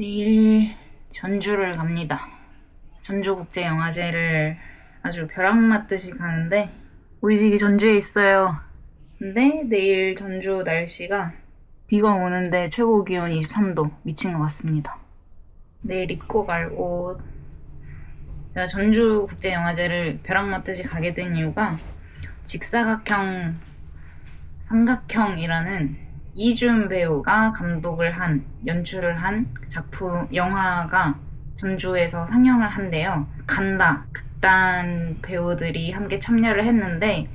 내일 전주를 갑니다. 전주국제영화제를 아주 벼락 맞듯이 가는데 오이식이 전주에 있어요. 근데 내일 전주 날씨가 비가 오는데 최고 기온 23도 미친 것 같습니다. 내일 입고 갈 옷. 제가 전주국제영화제를 벼락 맞듯이 가게 된 이유가 직사각형 삼각형이라는 이준 배우가 감독을 한 연출을 한 작품 영화가 전주에서 상영을 한대요. 간다 극단 배우들이 함께 참여를 했는데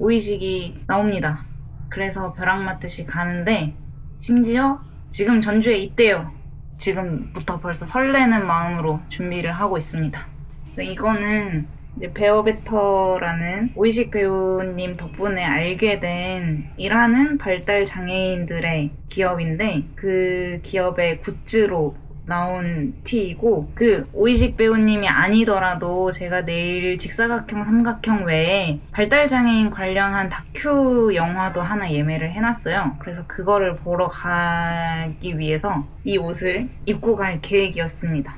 오이식이 나옵니다. 그래서 벼락 맞듯이 가는데 심지어 지금 전주에 있대요. 지금부터 벌써 설레는 마음으로 준비를 하고 있습니다. 이거는 이제 베어베터라는 오이식 배우님 덕분에 알게 된 일하는 발달 장애인들의 기업인데 그 기업의 굿즈로 나온 티이고 그 오이식 배우님이 아니더라도 제가 내일 직사각형 삼각형 외에 발달 장애인 관련한 다큐 영화도 하나 예매를 해놨어요. 그래서 그거를 보러 가기 위해서 이 옷을 입고 갈 계획이었습니다.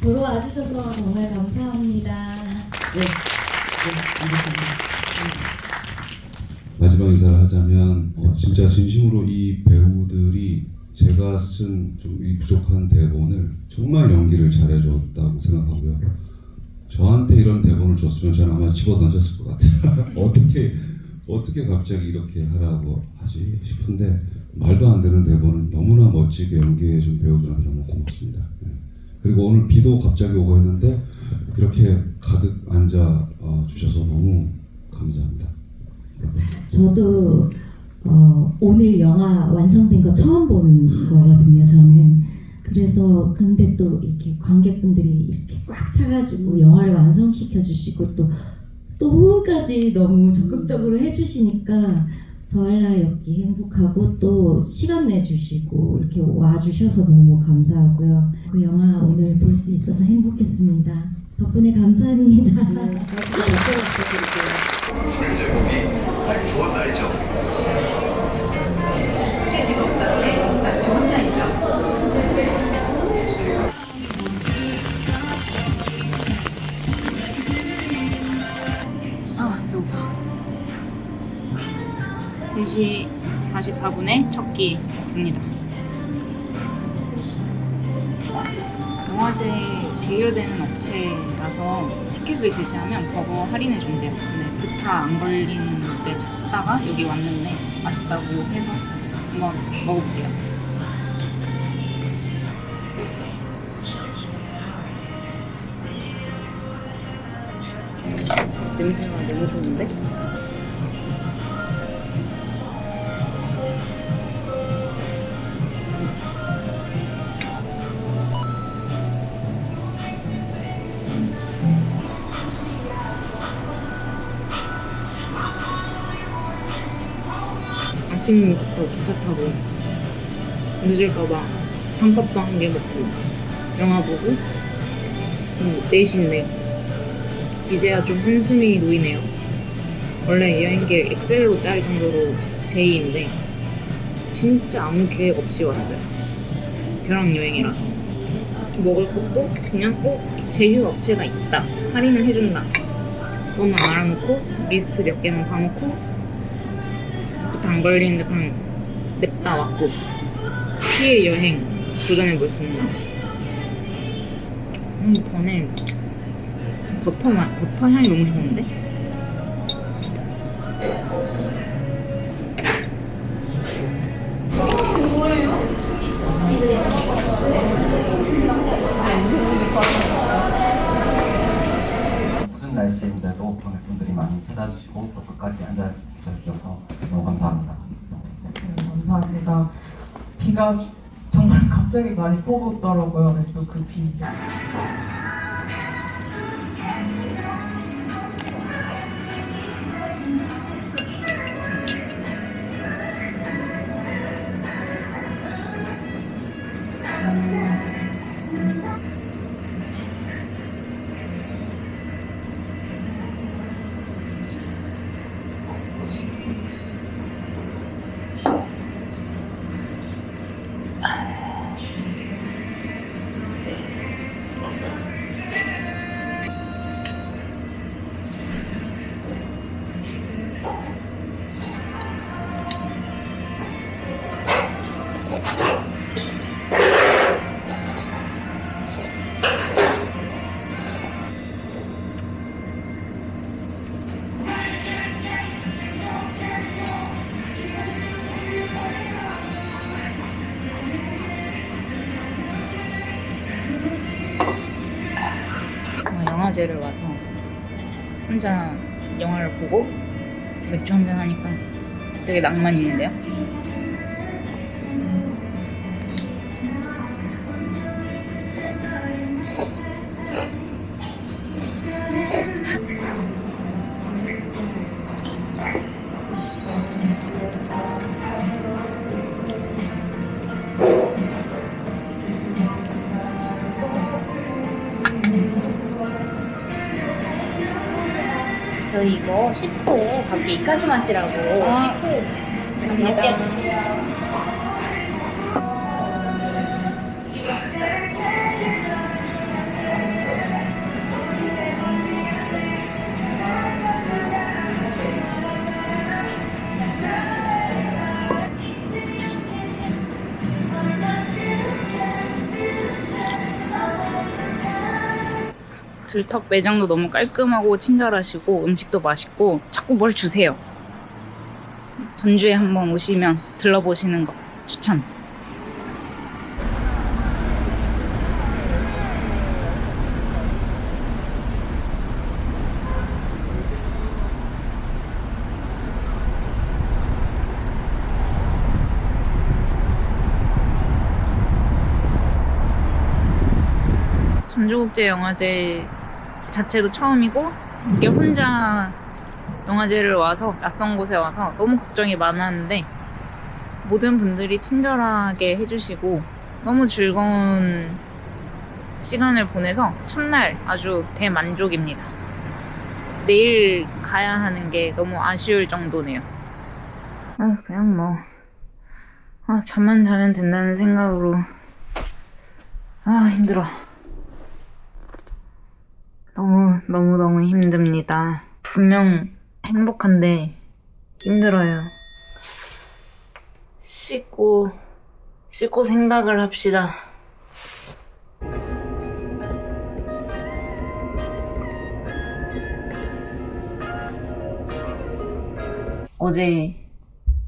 보러 와주셔서 정말 감사합니다. 마지막 인사를 하자면 어, 진짜 진심으로 이 배우들이 제가 쓴 좀 이 부족한 대본을 정말 연기를 잘해줬다고 생각하고요. 저한테 이런 대본을 줬으면 저는 아마 집어 던졌을 것 같아요. 어떻게 어떻게 갑자기 이렇게 하라고 하지 싶은데 말도 안 되는 대본을 너무나 멋지게 연기해준 배우들한테 너무 고맙습니다. 네. 그리고 오늘 비도 갑자기 오고 했는데 이렇게 가득 앉아 어, 주셔서 너무 감사합니다. 저도 어, 오늘 영화 완성된 거 처음 보는 거거든요. 저는 그래서 근데 또 이렇게 관객분들이 이렇게 꽉 차가지고 영화를 완성시켜 주시고 또 또 호응까지 너무 적극적으로 해주시니까 더할라 였기 행복하고 또 시간 내주시고 이렇게 와주셔서 너무 감사하고요. 그 영화 오늘 볼 수 있어서 행복했습니다. 덕분에 감사합니다. 줄제목이 발주원 알죠? 3시 44분에 첫 끼 먹습니다. 영화제 제휴되는 업체라서 티켓을 제시하면 버거 할인해 준대요. 근데 부타 안 걸리는데 찾다가 여기 왔는데 맛있다고 해서 한번 먹어볼게요. 냄새가 너무 좋은데? 늦을까봐 단팥도 한개 먹고 영화 보고. 음, 4시인데 이제야 좀 한숨이 놓이네요. 원래 여행 계획 엑셀로 짤 정도로 제의인데 진짜 아무 계획 없이 왔어요. 벼랑 여행이라서. 먹을 것도 그냥 어 제휴 업체가 있다. 할인을 해준다. 그것만 알아놓고 리스트 몇 개만 봐놓고 부터 안 걸리는데 그냥 냅다 왔고 피해 여행 도전해보겠습니다. 음, 이번에 버터 맛, 버터 향이 너무 좋은데? 무슨 날씨인데도 관객분들이 많이 찾아주시고 또 끝까지 앉아 계셔주셔서 너무 감사합니다. 네, 감사합니다. 비가 정말 갑자기 많이 퍼붓더라고요. 네, 또그 비. 어, 영화제를 와서 혼자 영화를 보고 맥주 한잔 하니까 되게 낭만 있는데요. 식코 밖에 이카스 맛이라고 식코 삼겹 들턱 매장도 너무 깔끔하고 친절하시고 음식도 맛있고 자꾸 뭘 주세요. 전주에 한번 오시면 들러보시는 거 추천. 전주국제영화제 자체도 처음이고 이게 혼자 영화제를 와서 낯선 곳에 와서 너무 걱정이 많았는데 모든 분들이 친절하게 해주시고 너무 즐거운 시간을 보내서 첫날 아주 대만족입니다. 내일 가야 하는 게 너무 아쉬울 정도네요. 아 그냥 뭐 아, 잠만 자면 된다는 생각으로 아 힘들어. 너무 너무 너무 힘듭니다. 분명 행복한데 힘들어요. 씻고 씻고 생각을 합시다. 어제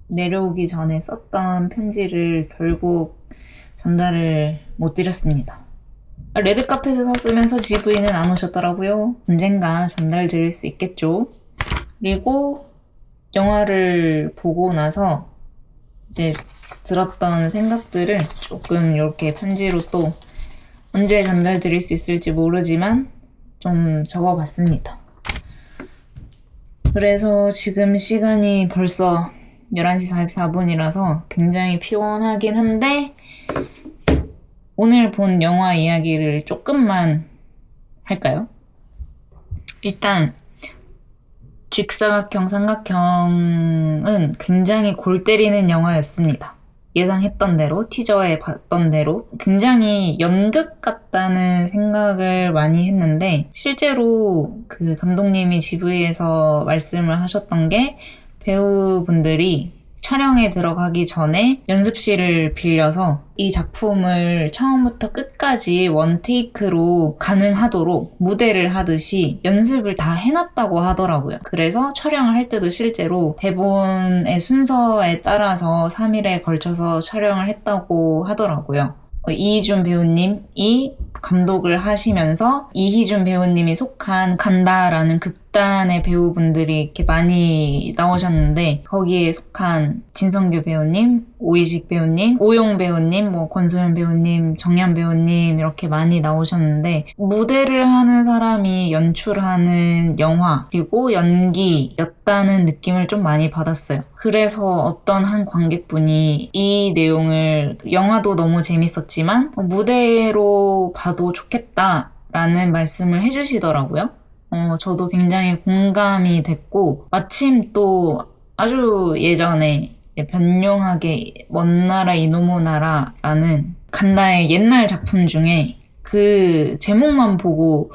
내려오기 전에 썼던 편지를 결국 전달을 못 드렸습니다. 레드카펫에서 쓰면서 GV는 안 오셨더라고요. 언젠가 전달 드릴 수 있겠죠. 그리고 영화를 보고 나서 이제 들었던 생각들을 조금 이렇게 편지로 또 언제 전달 드릴 수 있을지 모르지만 좀 적어봤습니다. 그래서 지금 시간이 벌써 11시 44분이라서 굉장히 피곤하긴 한데 오늘 본 영화 이야기를 조금만 할까요? 일단 직사각형 삼각형은 굉장히 골 때리는 영화였습니다. 예상했던 대로 티저에 봤던 대로 굉장히 연극 같다는 생각을 많이 했는데 실제로 그 감독님이 GV에서 말씀을 하셨던 게 배우분들이 촬영에 들어가기 전에 연습실을 빌려서 이 작품을 처음부터 끝까지 원 테이크로 가능하도록 무대를 하듯이 연습을 다 해놨다고 하더라고요. 그래서 촬영을 할 때도 실제로 대본의 순서에 따라서 3일에 걸쳐서 촬영을 했다고 하더라고요. 어, 이희준 배우님이 감독을 하시면서 이희준 배우님이 속한 간다라는 극 단의 배우분들이 이렇게 많이 나오셨는데 거기에 속한 진성규 배우님, 오이식 배우님, 오용 배우님, 뭐 권소연 배우님, 정연 배우님 이렇게 많이 나오셨는데 무대를 하는 사람이 연출하는 영화 그리고 연기였다는 느낌을 좀 많이 받았어요. 그래서 어떤 한 관객분이 이 내용을 영화도 너무 재밌었지만 어, 무대로 봐도 좋겠다 라는 말씀을 해주시더라고요. 어, 저도 굉장히 공감이 됐고 마침 또 아주 예전에 변용하게 먼 나라 이놈의 나라라는 간다의 옛날 작품 중에 그 제목만 보고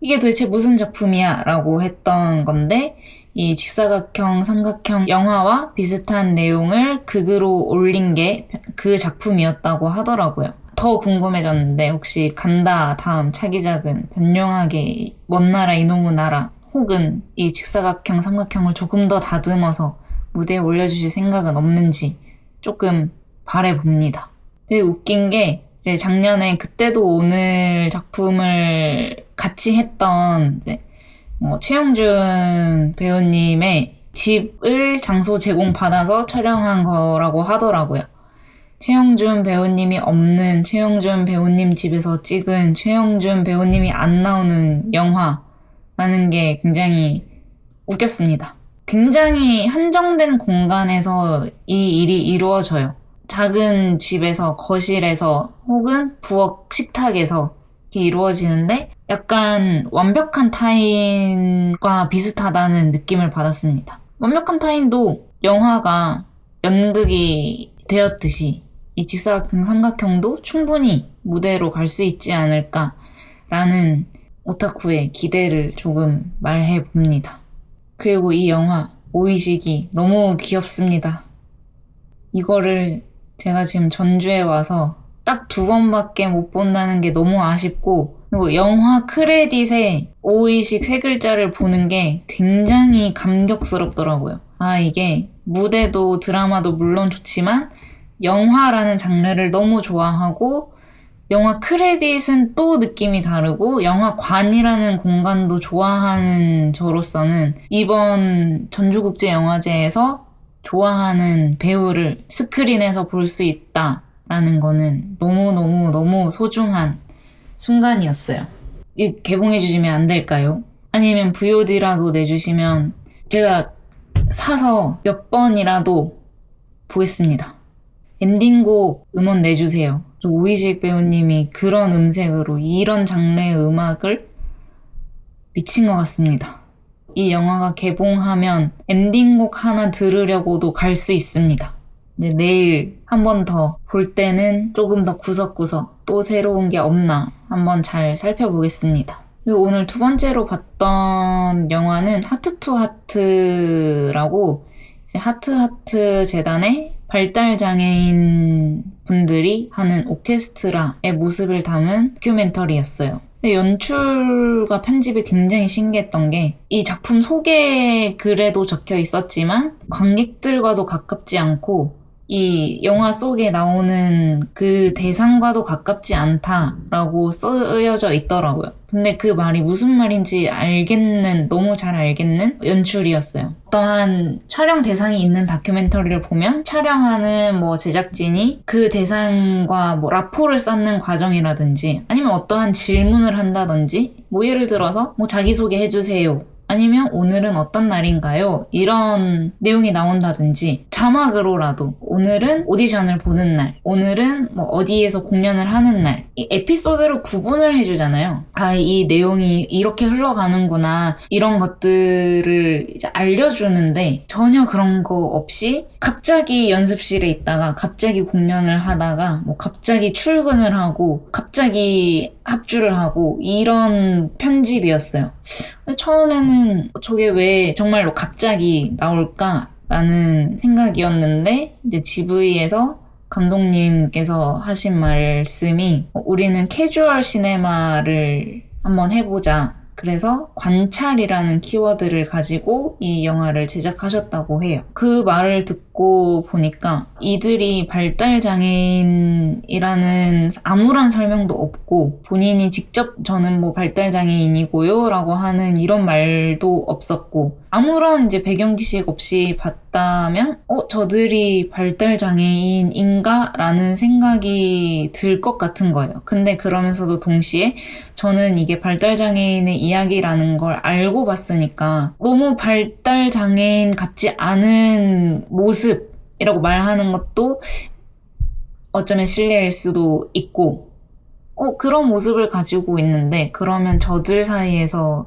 이게 도대체 무슨 작품이야 라고 했던 건데 이 직사각형, 삼각형 영화와 비슷한 내용을 극으로 올린 게 그 작품이었다고 하더라고요. 더 궁금해졌는데 혹시 간다 다음 차기작은 변용하게 먼 나라 이놈의 나라 혹은 이 직사각형, 삼각형을 조금 더 다듬어서 무대에 올려주실 생각은 없는지 조금 바래봅니다. 되게 웃긴 게 이제 작년에 그때도 오늘 작품을 같이 했던 이제 어, 최영준 배우님의 집을 장소 제공받아서 촬영한 거라고 하더라고요. 최영준 배우님이 없는 최영준 배우님 집에서 찍은 최영준 배우님이 안 나오는 영화라는 게 굉장히 웃겼습니다. 굉장히 한정된 공간에서 이 일이 이루어져요. 작은 집에서, 거실에서, 혹은 부엌 식탁에서 이렇게 이루어지는데 약간 완벽한 타인과 비슷하다는 느낌을 받았습니다. 완벽한 타인도 영화가 연극이 되었듯이 이 직사각형 삼각형도 충분히 무대로 갈 수 있지 않을까라는 오타쿠의 기대를 조금 말해 봅니다. 그리고 이 영화 오이식이 너무 귀엽습니다. 이거를 제가 지금 전주에 와서 딱 두 번밖에 못 본다는 게 너무 아쉽고 그리고 영화 크레딧에 오이식 세 글자를 보는 게 굉장히 감격스럽더라고요. 아 이게 무대도 드라마도 물론 좋지만 영화라는 장르를 너무 좋아하고 영화 크레딧은 또 느낌이 다르고 영화관이라는 공간도 좋아하는 저로서는 이번 전주국제영화제에서 좋아하는 배우를 스크린에서 볼 수 있다라는 거는 너무너무 너무 소중한 순간이었어요. 이 개봉해 주시면 안 될까요? 아니면 VOD라도 내주시면 제가 사서 몇 번이라도 보겠습니다. 엔딩곡 음원 내주세요. 저 오이식 배우님이 그런 음색으로 이런 장르의 음악을 미친 것 같습니다. 이 영화가 개봉하면 엔딩곡 하나 들으려고도 갈 수 있습니다. 내일 한 번 더 볼 때는 조금 더 구석구석 또 새로운 게 없나 한번 잘 살펴보겠습니다. 그리고 오늘 두 번째로 봤던 영화는 하트 투 하트라고 하트 하트 재단의 발달 장애인 분들이 하는 오케스트라의 모습을 담은 다큐멘터리였어요. 근데 연출과 편집이 굉장히 신기했던 게 이 작품 소개 글에도 적혀 있었지만 관객들과도 가깝지 않고 이 영화 속에 나오는 그 대상과도 가깝지 않다라고 쓰여져 있더라고요. 근데 그 말이 무슨 말인지 알겠는, 너무 잘 알겠는 연출이었어요. 어떠한 촬영 대상이 있는 다큐멘터리를 보면 촬영하는 뭐 제작진이 그 대상과 뭐 라포를 쌓는 과정이라든지 아니면 어떠한 질문을 한다든지 뭐 예를 들어서 뭐 자기소개 해주세요. 아니면 오늘은 어떤 날인가요? 이런 내용이 나온다든지 자막으로라도 오늘은 오디션을 보는 날, 오늘은 뭐 어디에서 공연을 하는 날, 이 에피소드를 구분을 해주잖아요. 아, 이 내용이 이렇게 흘러가는구나. 이런 것들을 이제 알려주는데 전혀 그런 거 없이 갑자기 연습실에 있다가 갑자기 공연을 하다가 뭐 갑자기 출근을 하고 갑자기 합주를 하고 이런 편집이었어요. 처음에는 저게 왜 정말로 갑자기 나올까라는 생각이었는데 이제 GV에서 감독님께서 하신 말씀이 우리는 캐주얼 시네마를 한번 해보자. 그래서 관찰이라는 키워드를 가지고 이 영화를 제작하셨다고 해요. 그 말을 듣고 보니까 이들이 발달장애인이라는 아무런 설명도 없고 본인이 직접 저는 뭐 발달장애인이고요 라고 하는 이런 말도 없었고 아무런 이제 배경 지식 없이 봤다면 어 저들이 발달장애인인가 라는 생각이 들 것 같은 거예요. 근데 그러면서도 동시에 저는 이게 발달장애인의 이야기라는 걸 알고 봤으니까 너무 발달장애인 같지 않은 모습이라고 말하는 것도 어쩌면 실례일 수도 있고, 어, 그런 모습을 가지고 있는데, 그러면 저들 사이에서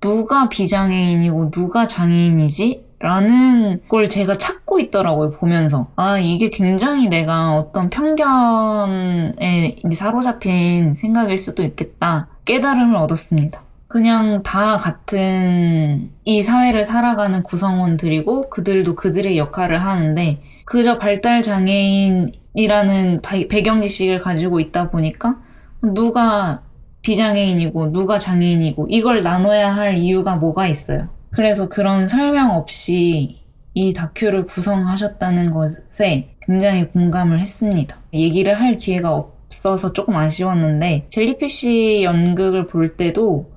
누가 비장애인이고 누가 장애인이지? 라는 걸 제가 찾고 있더라고요, 보면서. 아, 이게 굉장히 내가 어떤 편견에 사로잡힌 생각일 수도 있겠다. 깨달음을 얻었습니다. 그냥 다 같은 이 사회를 살아가는 구성원들이고 그들도 그들의 역할을 하는데 그저 발달 장애인이라는 바- 배경 지식을 가지고 있다 보니까 누가 비장애인이고 누가 장애인이고 이걸 나눠야 할 이유가 뭐가 있어요. 그래서 그런 설명 없이 이 다큐를 구성하셨다는 것에 굉장히 공감을 했습니다. 얘기를 할 기회가 없어서 조금 아쉬웠는데 젤리피쉬 연극을 볼 때도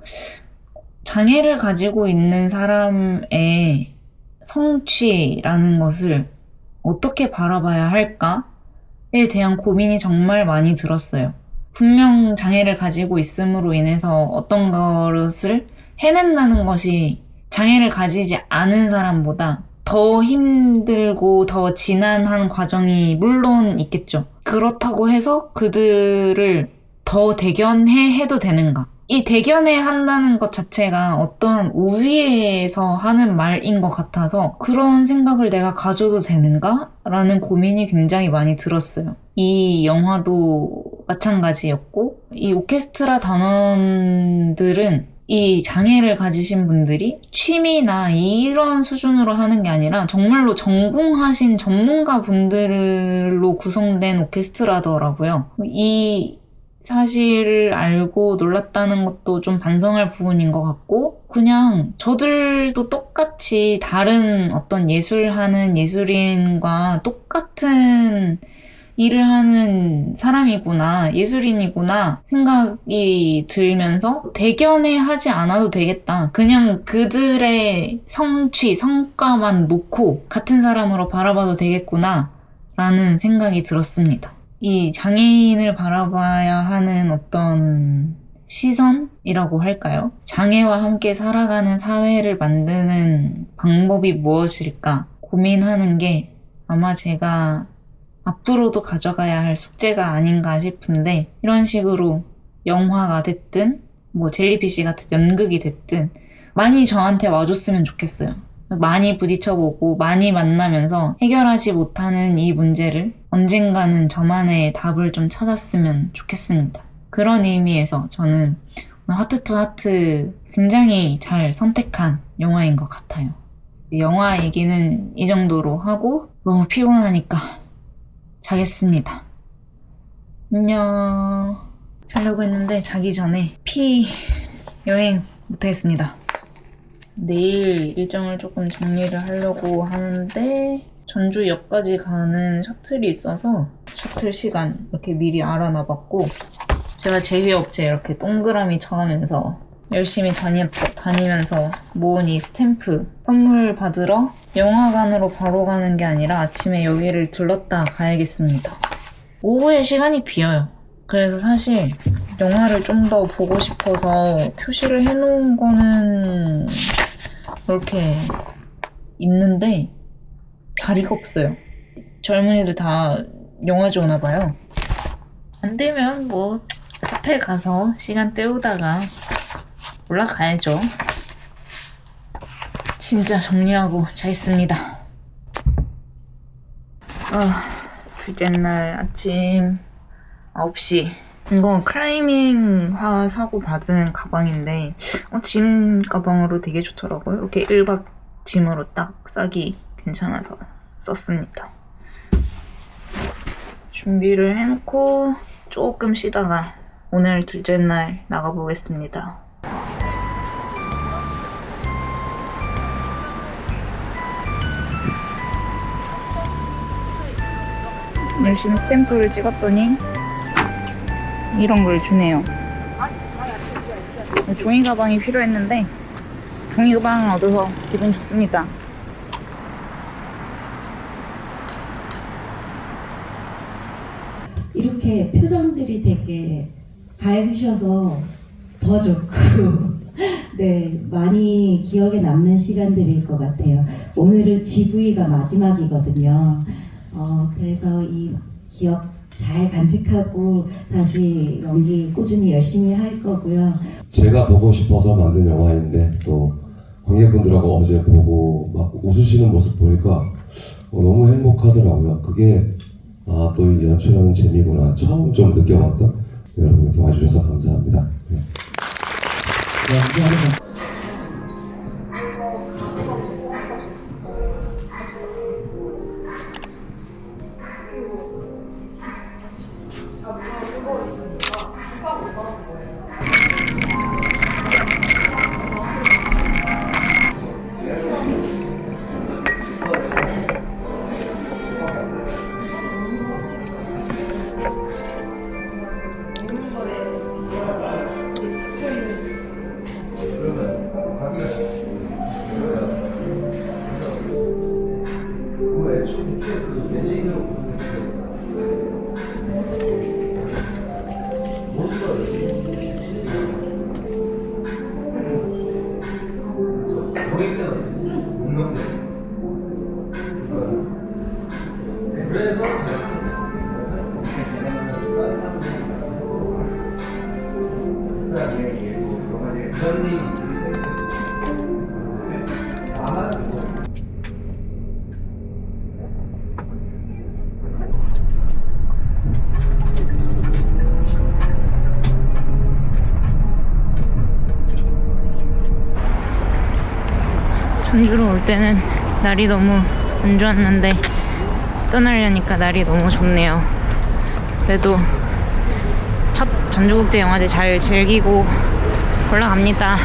장애를 가지고 있는 사람의 성취라는 것을 어떻게 바라봐야 할까에 대한 고민이 정말 많이 들었어요. 분명 장애를 가지고 있음으로 인해서 어떤 것을 해낸다는 것이 장애를 가지지 않은 사람보다 더 힘들고 더 지난한 과정이 물론 있겠죠. 그렇다고 해서 그들을 더 대견해 해도 되는가? 이 대견해 한다는 것 자체가 어떠한 우위에서 하는 말인 것 같아서 그런 생각을 내가 가져도 되는가? 라는 고민이 굉장히 많이 들었어요. 이 영화도 마찬가지였고, 이 오케스트라 단원들은 이 장애를 가지신 분들이 취미나 이런 수준으로 하는 게 아니라 정말로 전공하신 전문가 분들로 구성된 오케스트라더라고요. 이 사실을 알고 놀랐다는 것도 좀 반성할 부분인 것 같고, 그냥 저들도 똑같이 다른 어떤 예술하는 예술인과 똑같은 일을 하는 사람이구나, 예술인이구나 생각이 들면서 대견해 하지 않아도 되겠다. 그냥 그들의 성취, 성과만 놓고 같은 사람으로 바라봐도 되겠구나. 라는 생각이 들었습니다. 이 장애인을 바라봐야 하는 어떤 시선이라고 할까요? 장애와 함께 살아가는 사회를 만드는 방법이 무엇일까 고민하는 게 아마 제가 앞으로도 가져가야 할 숙제가 아닌가 싶은데 이런 식으로 영화가 됐든 뭐 젤리피쉬 같은 연극이 됐든 많이 저한테 와줬으면 좋겠어요. 많이 부딪혀보고 많이 만나면서 해결하지 못하는 이 문제를 언젠가는 저만의 답을 좀 찾았으면 좋겠습니다. 그런 의미에서 저는 하트 투 하트 굉장히 잘 선택한 영화인 것 같아요. 영화 얘기는 이 정도로 하고 너무 피곤하니까 자겠습니다. 안녕. 자려고 했는데 자기 전에 피 여행 못하겠습니다. 내일 일정을 조금 정리를 하려고 하는데 전주역까지 가는 셔틀이 있어서 셔틀 시간 이렇게 미리 알아놔봤고 제가 제휴업체 이렇게 동그라미 쳐가면서 열심히 다니, 다니면서 모은 이 스탬프 선물 받으러 영화관으로 바로 가는 게 아니라 아침에 여기를 들렀다 가야겠습니다. 오후에 시간이 비어요. 그래서 사실 영화를 좀 더 보고 싶어서 표시를 해놓은 거는 이렇게 있는데 자리가 없어요. 젊은이들 다 영화제 오나 봐요. 안 되면 뭐 카페 가서 시간 때우다가 올라가야죠. 진짜 정리하고 자겠습니다. 아, 둘째 날 아침 9시. 이거 클라이밍화 사고 받은 가방인데, 어, 짐 가방으로 되게 좋더라고요. 이렇게 1박 짐으로 딱 싸기 괜찮아서 썼습니다. 준비를 해놓고 조금 쉬다가 오늘 둘째 날 나가보겠습니다. 열심히 스탬프를 찍었더니 이런 걸 주네요. 종이 가방이 필요했는데 종이 가방을 얻어서 기분 좋습니다. 이렇게 표정들이 되게 밝으셔서 더 좋고 네 많이 기억에 남는 시간들일 것 같아요. 오늘은 GV가 마지막이거든요. 어, 그래서 이 기억 잘 간직하고 다시 연기 꾸준히 열심히 할 거고요. 제가 보고 싶어서 만든 영화인데 또 관객분들하고 어제 보고 막 웃으시는 모습 보니까 어, 너무 행복하더라고요. 그게 아또이 연출하는 재미구나 처음 좀 느껴봤던 여러분 이렇게 와주셔서 감사합니다. 네. 전주로 올 때는 날이 너무 안 좋았는데 떠나려니까 날이 너무 좋네요. 그래도 첫 전주국제영화제 잘 즐기고 올라갑니다.